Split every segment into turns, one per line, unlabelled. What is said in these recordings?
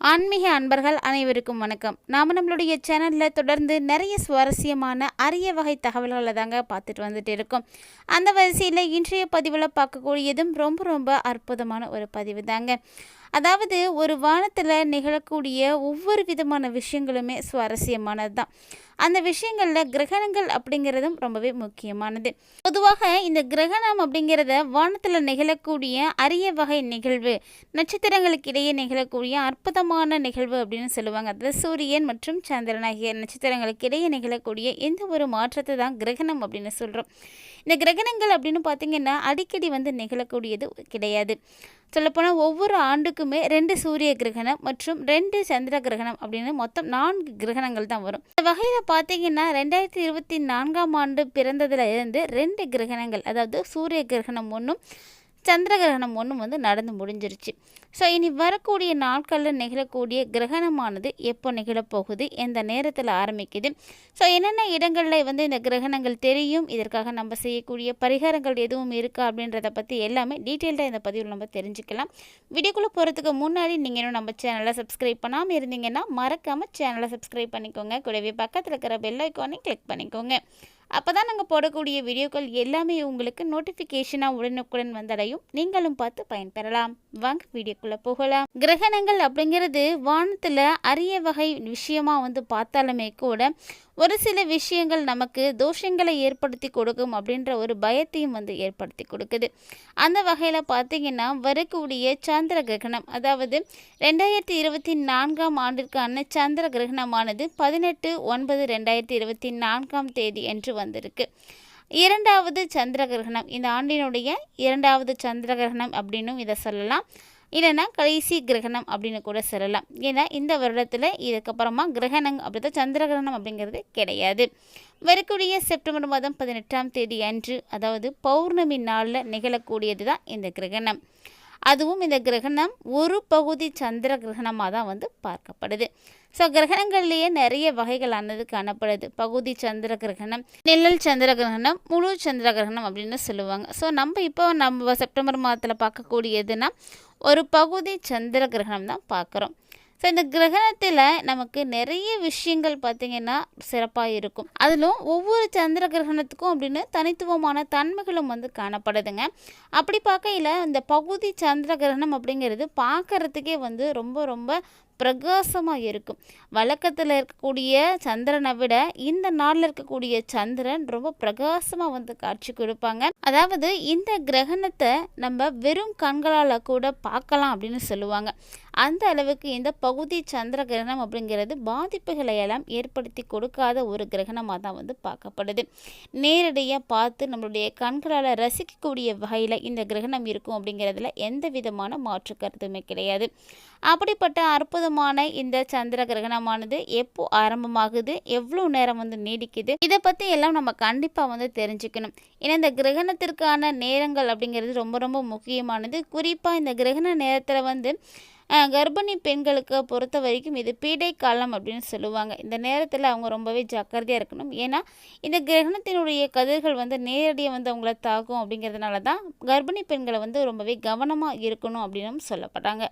ஆன்மீக அன்பர்கள் அனைவருக்கும் வணக்கம். நாம் நம்மளுடைய சேனலில் தொடர்ந்து நிறைய சுவாரஸ்யமான அரிய வகை தகவல்களை தாங்க பார்த்துட்டு வந்துட்டு இருக்கோம். அந்த வரிசையில் இன்றைய பதிவில் பார்க்கக்கூடியதும் ரொம்ப ரொம்ப அற்புதமான ஒரு பதிவு தாங்க. அதாவது ஒரு வானத்தில் நிகழக்கூடிய ஒவ்வொரு விதமான விஷயங்களுமே சுவாரஸ்யமானது தான் அந்த விஷயங்களில் கிரகணங்கள் அப்படிங்கிறதும் ரொம்பவே முக்கியமானது. பொதுவாக இந்த கிரகணம் அப்படிங்கிறத வானத்தில் நிகழக்கூடிய அரிய வகை நிகழ்வு நட்சத்திரங்களுக்கு இடையே நிகழக்கூடிய அற்புதமான நிகழ்வு அப்படின்னு சொல்லுவாங்க. அதாவது சூரியன் மற்றும் சந்திரன் ஆகிய நட்சத்திரங்களுக்கு இடையே நிகழக்கூடிய எந்த ஒரு மாற்றத்தை தான் கிரகணம் அப்படின்னு சொல்கிறோம் இந்த கிரகணங்கள் அப்படின்னு பார்த்தீங்கன்னா அடிக்கடி வந்து நிகழக்கூடியது கிடையாது. சொல்லப்போனால் ஒவ்வொரு ஆண்டுக்குமே ரெண்டு சூரிய கிரகணம் மற்றும் ரெண்டு சந்திர கிரகணம் அப்படின்னு மொத்தம் நான்கு கிரகணங்கள் தான் வரும். இந்த வகையில் பார்த்தீங்கன்னா ரெண்டாயிரத்தி இருபத்தி நான்காம் ஆண்டு பிறந்ததுல இருந்து ரெண்டு கிரகணங்கள் அதாவது சூரிய கிரகணம் ஒன்றும் சந்திரகிரகணம் ஒன்றும் வந்து நடந்து முடிஞ்சிருச்சு. ஸோ இனி வரக்கூடிய நாட்களில் நிகழக்கூடிய கிரகணமானது எப்போ நிகழப்போகுது? எந்த நேரத்தில் ஆரம்பிக்குது? ஸோ என்னென்ன இடங்களில் வந்து இந்த கிரகணங்கள் தெரியும்? இதற்காக நம்ம செய்யக்கூடிய பரிகாரங்கள் எதுவும் இருக்கா? அப்படின்றத பற்றி எல்லாமே டீட்டெயில்டாக இந்த பதிவில் நம்ம தெரிஞ்சுக்கலாம். வீடியோக்குள்ளே போகிறதுக்கு முன்னாடி நீங்கள் இன்னும் நம்ம சேனலை சப்ஸ்கிரைப் பண்ணாமல் இருந்தீங்கன்னா மறக்காமல் சேனலை சப்ஸ்கிரைப் பண்ணிக்கோங்க. கூடவே பக்கத்தில் இருக்கிற பெல் ஐக்கானையும் கிளிக் பண்ணிக்கோங்க. அப்போ தான் நாங்கள் போடக்கூடிய வீடியோக்கள் எல்லாமே உங்களுக்கு நோட்டிஃபிகேஷனாக உடனுக்குடன் வந்தடையும். நீங்களும் பார்த்து பயன்பெறலாம். வாங்க வீடியோக்குள்ளே போகலாம். கிரகணங்கள் அப்படிங்கிறது வானத்தில் அரிய வகை விஷயமா வந்து பார்த்தாலுமே கூட ஒரு சில விஷயங்கள் நமக்கு தோஷங்களை ஏற்படுத்தி கொடுக்கும் அப்படின்ற ஒரு பயத்தையும் வந்து ஏற்படுத்தி கொடுக்குது. அந்த வகையில் பார்த்தீங்கன்னா வரக்கூடிய சந்திர கிரகணம் அதாவது ரெண்டாயிரத்தி இருபத்தி நான்காம் ஆண்டிற்கான சந்திர கிரகணமானது பதினெட்டு ஒன்பது ரெண்டாயிரத்தி இருபத்தி நான்காம் தேதி என்று வந்திருக்கு. இரண்டாவது சந்திர கிரகணம் இந்த ஆண்டினுடைய இரண்டாவது சந்திர கிரகணம் அப்படின்னும் இதை சொல்லலாம். இல்லைன்னா கடைசி கிரகணம் அப்படின்னு கூட சொல்லலாம். ஏன்னா இந்த வருடத்தில் இதுக்கப்புறமா கிரகணம் அப்படி சந்திர கிரகணம் அப்படிங்கிறது கிடையாது. வரக்கூடிய செப்டம்பர் மாதம் பதினெட்டாம் தேதி அன்று அதாவது பௌர்ணமி நாளில் நிகழக்கூடியது தான் இந்த கிரகணம். அதுவும் இந்த கிரகணம் ஒரு பகுதி சந்திர கிரகணமாக தான் வந்து பார்க்கப்படுது. ஸோ கிரகணங்கள்லேயே நிறைய வகைகளானது காணப்படுது. பகுதி சந்திர கிரகணம் நிழல் சந்திர கிரகணம் முழு சந்திர கிரகணம் அப்படின்னு சொல்லுவாங்க. ஸோ நம்ம இப்போ நம்ம செப்டம்பர் மாதத்தில் பார்க்கக்கூடியதுன்னா ஒரு பகுதி சந்திர கிரகணம் தான் பார்க்குறோம். ஸோ இந்த கிரகணத்தில் நமக்கு நிறைய விஷயங்கள் பார்த்திங்கன்னா சிறப்பாக இருக்கும். அதிலும் ஒவ்வொரு சந்திர கிரகணத்துக்கும் அப்படின்னு தனித்துவமான தன்மைகளும் வந்து காணப்படுதுங்க. அப்படி பார்க்கையில் இந்த பகுதி சந்திர கிரகணம் அப்படிங்கிறது பார்க்குறதுக்கே வந்து ரொம்ப ரொம்ப பிரகாசமாக இருக்கும். வழக்கத்தில் இருக்கக்கூடிய சந்திரனை விட இந்த நாளில் இருக்கக்கூடிய சந்திரன் ரொம்ப பிரகாசமாக வந்து காட்சி கொடுப்பாங்க. அதாவது இந்த கிரகணத்தை நம்ம வெறும் கண்களால் கூட பார்க்கலாம் அப்படின்னு சொல்லுவாங்க. அந்த அளவுக்கு இந்த பகுதி சந்திர கிரகணம் அப்படிங்கிறது பாதிப்புகளை எல்லாம் ஏற்படுத்தி கொடுக்காத ஒரு கிரகணமாக தான் வந்து பார்க்கப்படுது. நேரடியாக பார்த்து நம்மளுடைய கண்களால் ரசிக்கக்கூடிய வகையில் இந்த கிரகணம் இருக்கும் அப்படிங்கிறதுல எந்த விதமான மாற்று கருத்துமே கிடையாது. அப்படிப்பட்ட அற்புதமான இந்த சந்திர கிரகணமானது எப்போ ஆரம்பமாகுது எவ்வளோ நேரம் வந்து நீடிக்குது இதை பற்றி எல்லாம் நம்ம கண்டிப்பாக வந்து தெரிஞ்சுக்கணும். ஏன்னா இந்த கிரகணத்திற்கான நேரங்கள் அப்படிங்கிறது ரொம்ப ரொம்ப முக்கியமானது. குறிப்பாக இந்த கிரகண நேரத்தில் வந்து கர்ப்பிணி பெண்களுக்கு பொறுத்த வரைக்கும் இது பீடை காலம் அப்படின்னு சொல்லுவாங்க. இந்த நேரத்தில் அவங்க ரொம்பவே ஜாக்கிரதையாக இருக்கணும். ஏன்னா இந்த கிரகணத்தினுடைய கதிர்கள் வந்து நேரடியாக வந்து அவங்கள தாக்கும் அப்படிங்கிறதுனால தான் கர்ப்பிணி பெண்களை வந்து ரொம்பவே கவனமாக இருக்கணும் அப்படின்னு சொல்லப்பட்டாங்க.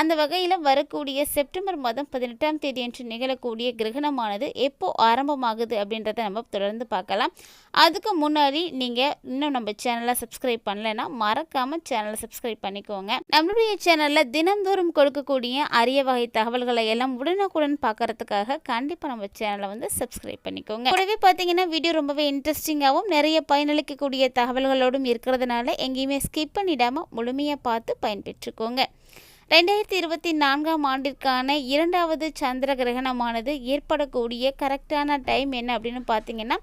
அந்த வகையில் வரக்கூடிய செப்டம்பர் மாதம் பதினெட்டாம் தேதி அன்று நிகழக்கூடிய கிரகணமானது எப்போ ஆரம்பமாகுது அப்படின்றத நம்ம தொடர்ந்து பார்க்கலாம். அதுக்கு முன்னாடி நீங்கள் இன்னும் நம்ம சேனலை சப்ஸ்கிரைப் பண்ணலைன்னா மறக்காமல் சேனலை சப்ஸ்கிரைப் பண்ணிக்கோங்க. நம்மளுடைய சேனலில் தினந்தோறும் கொடுக்கக்கூடிய அரிய வகை தகவல்களை எல்லாம் உடனுக்குடன் பார்க்கறதுக்காக கண்டிப்பாக நம்ம சேனலை வந்து சப்ஸ்கிரைப் பண்ணிக்கோங்க. கூடவே பார்த்தீங்கன்னா வீடியோ ரொம்பவே இன்ட்ரெஸ்டிங்காகவும் நிறைய பயனளிக்கக்கூடிய தகவல்களோடும் இருக்கிறதுனால எங்கேயுமே ஸ்கிப் பண்ணிடாமல் முழுமையாக பார்த்து பயன்பெற்றுக்கோங்க. ரெண்டாயிரத்தி இருபத்தி நான்காம் ஆண்டிற்கான இரண்டாவது சந்திர கிரகணமானது ஏற்படக்கூடிய கரெக்டான டைம் என்ன அப்படின்னு பார்த்தீங்கன்னா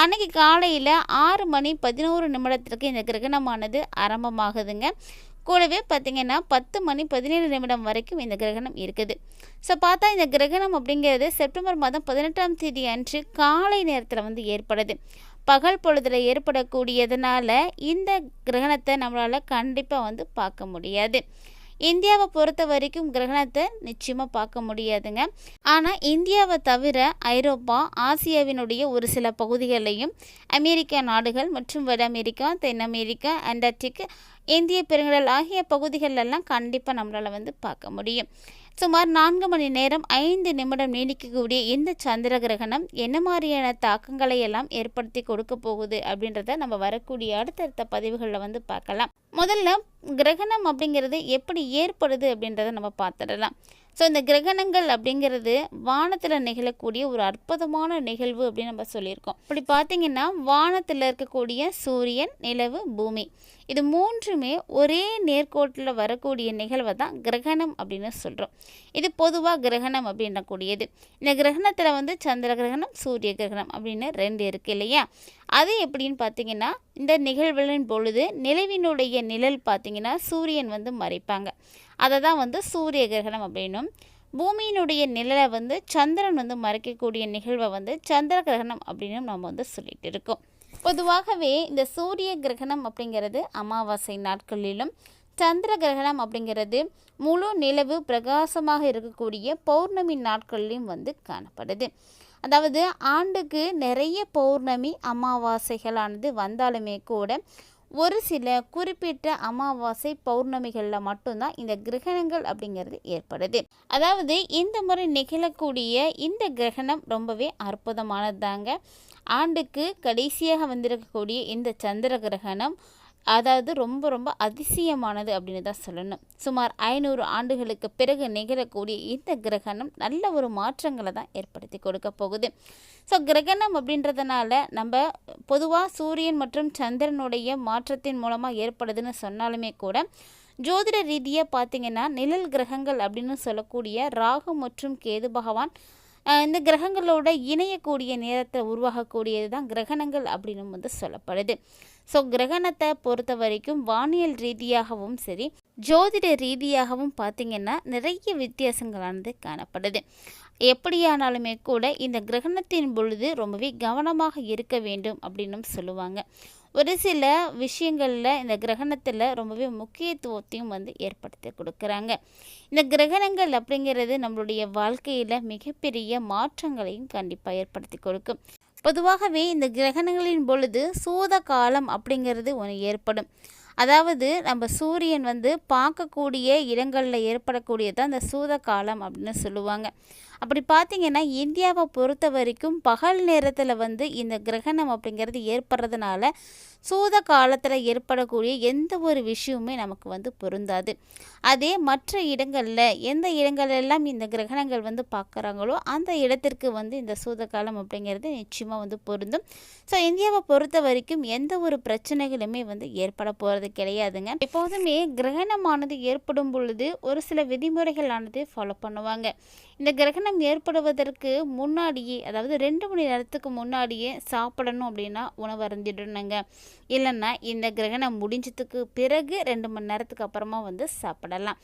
அன்னைக்கு காலையில் ஆறு மணி பதினோரு நிமிடத்திற்கு இந்த கிரகணமானது ஆரம்பமாகுதுங்க. கூடவே பார்த்திங்கன்னா பத்து மணி பதினேழு நிமிடம் வரைக்கும் இந்த கிரகணம் இருக்குது. ஸோ பார்த்தா இந்த கிரகணம் அப்படிங்கிறது செப்டம்பர் மாதம் பதினெட்டாம் தேதி அன்று காலை நேரத்தில் வந்து ஏற்படுது. பகல் பொழுதில் ஏற்படக்கூடியதுனால இந்த கிரகணத்தை நம்மளால் கண்டிப்பாக வந்து பார்க்க முடியாது. இந்தியாவை பொறுத்த வரைக்கும் கிரகணத்தை நிச்சயமாக பார்க்க முடியாதுங்க. ஆனால் இந்தியாவை தவிர ஐரோப்பா ஆசியாவினுடைய ஒரு சில பகுதிகளையும் அமெரிக்கா நாடுகள் மற்றும் வட அமெரிக்கா தென் அமெரிக்கா அண்டார்டிக் இந்திய பெருங்கடல் ஆகிய பகுதிகளெல்லாம் கண்டிப்பாக நம்மளால் வந்து பார்க்க முடியும். சுமார் நான்கு மணி நேரம் ஐந்து நிமிடம் நீடிக்கக்கூடிய இந்த சந்திர கிரகணம் என்ன மாதிரியான தாக்கங்களை எல்லாம் ஏற்படுத்தி கொடுக்க போகுது அப்படின்றத நம்ம வரக்கூடிய அடுத்தடுத்த பதிவுகளில் வந்து பார்க்கலாம். முதல்ல கிரகணம் அப்படிங்கிறது எப்படி ஏற்படுது அப்படின்றத நம்ம பார்த்துடலாம். ஸோ இந்த கிரகணங்கள் அப்படிங்கிறது வானத்தில் நிகழக்கூடிய ஒரு அற்புதமான நிகழ்வு அப்படின்னு நம்ம சொல்லியிருக்கோம். இப்படி பார்த்தீங்கன்னா வானத்தில் இருக்கக்கூடிய சூரியன் நிலவு பூமி. இது மூன்றுமே ஒரே நேர்கோட்டில் வரக்கூடிய நிகழ்வை தான் கிரகணம் அப்படின்னு சொல்கிறோம் இது பொதுவாக கிரகணம் அப்படின்னக்கூடியது. இந்த கிரகணத்தில் வந்து சந்திர கிரகணம் சூரிய கிரகணம் அப்படின்னு ரெண்டு இருக்குது இல்லையா? அது எப்படின்னு பார்த்தீங்கன்னா இந்த நிகழ்வுகளின் பொழுது நிலவினுடைய நிழல் பார்த்தீங்கன்னா சூரியன் வந்து மறைப்பாங்க. அதை தான் வந்து சூரிய கிரகணம் அப்படின்னும். பூமியினுடைய நிழலை வந்து சந்திரன் வந்து மறைக்கக்கூடிய நிகழ்வை வந்து சந்திர கிரகணம் அப்படின்னு நம்ம வந்து சொல்லிட்டு இருக்கோம். பொதுவாகவே இந்த சூரிய கிரகணம் அப்படிங்கிறது அமாவாசை நாட்களிலும் சந்திர கிரகணம் அப்படிங்கிறது முழு நிலவு பிரகாசமாக இருக்கக்கூடிய பௌர்ணமி நாட்கள்லையும் வந்து காணப்படுது. அதாவது ஆண்டுக்கு நிறைய பௌர்ணமி அமாவாசைகளானது வந்தாலுமே கூட ஒரு சில குறிப்பிட்ட அமாவாசை பௌர்ணமிகளில் மட்டும்தான் இந்த கிரகணங்கள் அப்படிங்கிறது ஏற்படுது. அதாவது இந்த முறை நிகழக்கூடிய இந்த கிரகணம் ரொம்பவே அற்புதமானது தாங்க ஆண்டுக்கு கடைசியாக வந்திருக்கக்கூடிய இந்த சந்திர கிரகணம் அதாவது ரொம்ப ரொம்ப அதிசயமானது அப்படின்னு தான் சொல்லணும். சுமார் ஐநூறு ஆண்டுகளுக்கு பிறகு நிகழக்கூடிய இந்த கிரகணம் நல்ல ஒரு மாற்றங்களை தான் ஏற்படுத்தி கொடுக்க போகுது. ஸோ கிரகணம் அப்படின்றதுனால நம்ம பொதுவாக சூரியன் மற்றும் சந்திரனுடைய மாற்றத்தின் மூலமாக ஏற்படுதுன்னு சொன்னாலுமே கூட ஜோதிட ரீதியாக பார்த்திங்கன்னா நிழல் கிரகங்கள் அப்படின்னு சொல்லக்கூடிய ராகு மற்றும் கேது பகவான் இந்த கிரகங்களோட இணையக்கூடிய நேரத்தை உருவாகக்கூடியது தான் கிரகணங்கள் அப்படின்னு வந்து சொல்லப்படுது. ஸோ கிரகணத்தை பொறுத்த வரைக்கும் வானியல் ரீதியாகவும் சரி ஜோதிட ரீதியாகவும் பார்த்திங்கன்னா நிறைய வித்தியாசங்களானது காணப்படுது. எப்படியானாலுமே கூட இந்த கிரகணத்தின் பொழுது ரொம்பவே கவனமாக இருக்க வேண்டும் அப்படின்னும் சொல்லுவாங்க. ஒரு சில விஷயங்களில் இந்த கிரகணத்தில் ரொம்பவே முக்கியத்துவத்தையும் வந்து ஏற்படுத்தி கொடுக்குறாங்க. இந்த கிரகணங்கள் அப்படிங்கிறது நம்மளுடைய வாழ்க்கையில் மிகப்பெரிய மாற்றங்களையும் கண்டிப்பாக ஏற்படுத்தி கொடுக்கும். பொதுவாகவே இந்த கிரகணங்களின் பொழுது சூத காலம் அப்படிங்கிறது ஒன்று ஏற்படும். அதாவது நம்ம சூரியன் வந்து பார்க்கக்கூடிய இடங்களில் ஏற்படக்கூடியது அந்த சூத காலம் அப்படின்னு சொல்லுவாங்க. அப்படி பார்த்திங்கன்னா இந்தியாவை பொறுத்த வரைக்கும் பகல் நேரத்தில் வந்து இந்த கிரகணம் அப்படிங்கிறது ஏற்படுறதுனால சூத காலத்தில் ஏற்படக்கூடிய எந்த ஒரு விஷயமுமே நமக்கு வந்து பொருந்தாது. அதே மற்ற இடங்களில் எந்த இடங்களெல்லாம் இந்த கிரகணங்கள் வந்து பார்க்குறாங்களோ அந்த இடத்திற்கு வந்து இந்த சூத காலம் அப்படிங்கிறது நிச்சயமாக வந்து பொருந்தும். ஸோ இந்தியாவை பொறுத்த வரைக்கும் எந்த ஒரு பிரச்சனைகளுமே வந்து ஏற்பட போகிறது கிடையாதுங்க. எப்போதுமே கிரகணமானது ஏற்படும் பொழுது ஒரு சில விதிமுறைகளானது ஃபாலோ பண்ணுவாங்க. இந்த கிரகணம் ஏற்படுவதற்கு முன்னாடியே அதாவது ரெண்டு மணி நேரத்துக்கு முன்னாடியே சாப்பிடணும் அப்படின்னா உணவு அருந்திடணுங்க. இல்லைன்னா இந்த கிரகணம் முடிஞ்சதுக்கு பிறகு ரெண்டு மணி நேரத்துக்கு அப்புறமா வந்து சாப்பிடலாம்.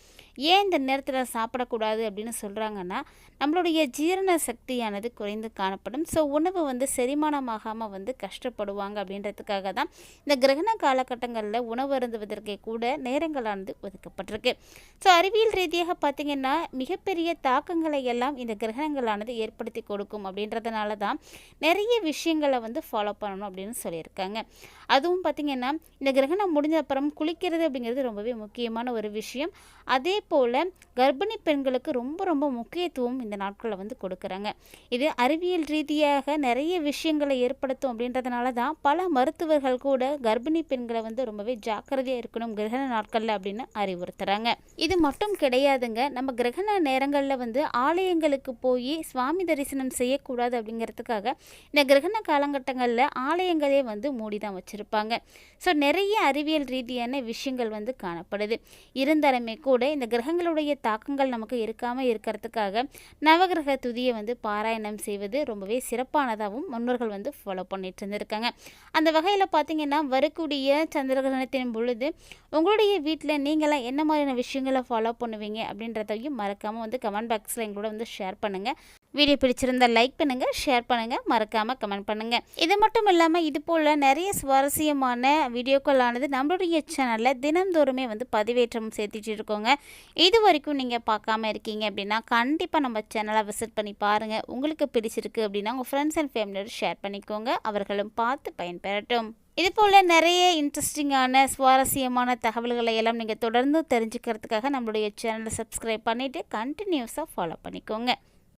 ஏன் இந்த நேரத்தில் சாப்பிடக்கூடாது அப்படின்னு சொல்கிறாங்கன்னா நம்மளுடைய ஜீரண சக்தியானது குறைந்து காணப்படும். ஸோ உணவு வந்து செரிமானமாகாமல் வந்து கஷ்டப்படுவாங்க அப்படின்றதுக்காக தான் இந்த கிரகண காலகட்டங்களில் உணவு அருந்துவதற்கே கூட நேரங்களானது ஒதுக்கப்பட்டிருக்கு. ஸோ அறிவியல் ரீதியாக பார்த்திங்கன்னா மிகப்பெரிய தாக்கங்களை எல்லாம் இந்த கிரகணங்களானது ஏற்படுத்தி கொடுக்கும் அப்படின்றதுனால தான் நிறைய விஷயங்களை வந்து ஃபாலோ பண்ணணும் அப்படின்னு சொல்லியிருக்காங்க. அதுவும் பார்த்திங்கன்னா இந்த கிரகணம் முடிஞ்ச அப்புறம் குளிக்கிறது அப்படிங்கிறது ரொம்பவே முக்கியமான ஒரு விஷயம். அதே போல் கர்ப்பிணி பெண்களுக்கு ரொம்ப ரொம்ப முக்கியத்துவம் இந்த நாட்களில் வந்து கொடுக்குறாங்க. இது அறிவியல் ரீதியாக நிறைய விஷயங்களை ஏற்படுத்தும் அப்படின்றதுனால தான் பல மருத்துவர்கள் கூட கர்ப்பிணி பெண்களை வந்து ரொம்பவே ஜாக்கிரதையாக இருக்கணும் கிரகண நாட்களில் அப்படின்னு அறிவுறுத்துகிறாங்க இது மட்டும் கிடையாதுங்க. நம்ம கிரகண நேரங்களில் வந்து ஆலயங்களுக்கு போய் சுவாமி தரிசனம் செய்யக்கூடாது அப்படிங்கிறதுக்காக இந்த கிரகண காலகட்டங்களில் ஆலயங்களே வந்து மூடி தான் வச்சுருப்பாங்க. ஸோ நிறைய அறிவியல் ரீதியான விஷயங்கள் வந்து காணப்படுது. இருந்தாலுமே கூட இந்த கிரகங்களுடைய தாக்கங்கள் நமக்கு இருக்காமல் இருக்கிறதுக்காக நவகிரக துதியை வந்து பாராயணம் செய்வது ரொம்பவே சிறப்பானதாகவும் முன்னோர்கள் வந்து ஃபாலோ பண்ணிட்டு இருந்திருக்காங்க. அந்த வகையில் பார்த்தீங்கன்னா வரக்கூடிய செய்யும் பொழுது உங்களுடைய வீட்டில் நீங்களாம் என்ன மாதிரியான விஷயங்களை ஃபாலோ பண்ணுவீங்க அப்படின்றதையும் மறக்காமல் வந்து கமெண்ட் பாக்ஸில் எங்களோட வந்து ஷேர் பண்ணுங்கள் வீடியோ பிடிச்சிருந்தால் லைக் பண்ணுங்கள் ஷேர் பண்ணுங்கள் மறக்காமல் கமெண்ட் பண்ணுங்கள் இது மட்டும் இல்லாமல் இது போல் நிறைய சுவாரஸ்யமான வீடியோக்களானது நம்மளுடைய சேனலில் தினந்தோறுமே வந்து பதிவேற்றம் சேர்த்துட்டு இருக்கோங்க. இது வரைக்கும் நீங்கள் பார்க்காம இருக்கீங்க அப்படின்னா கண்டிப்பாக நம்ம சேனலை விசிட் பண்ணி பாருங்கள் உங்களுக்கு பிடிச்சிருக்கு அப்படின்னா உங்கள் ஃப்ரெண்ட்ஸ் அண்ட் ஃபேமிலியோடு ஷேர் பண்ணிக்கோங்க. அவர்களும் பார்த்து பயன்பெறட்டும். இது போல் நிறைய இன்ட்ரெஸ்டிங்கான சுவாரஸ்யமான தகவல்களை எல்லாம் நீங்கள் தொடர்ந்து தெரிஞ்சுக்கிறதுக்காக நம்மளுடைய சேனலை சப்ஸ்கிரைப் பண்ணிவிட்டு கண்டினியூஸாக ஃபாலோ பண்ணிக்கோங்க.